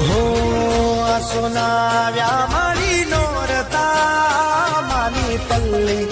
હો સોના વ્યા મારી નોરતા માની પલ્લી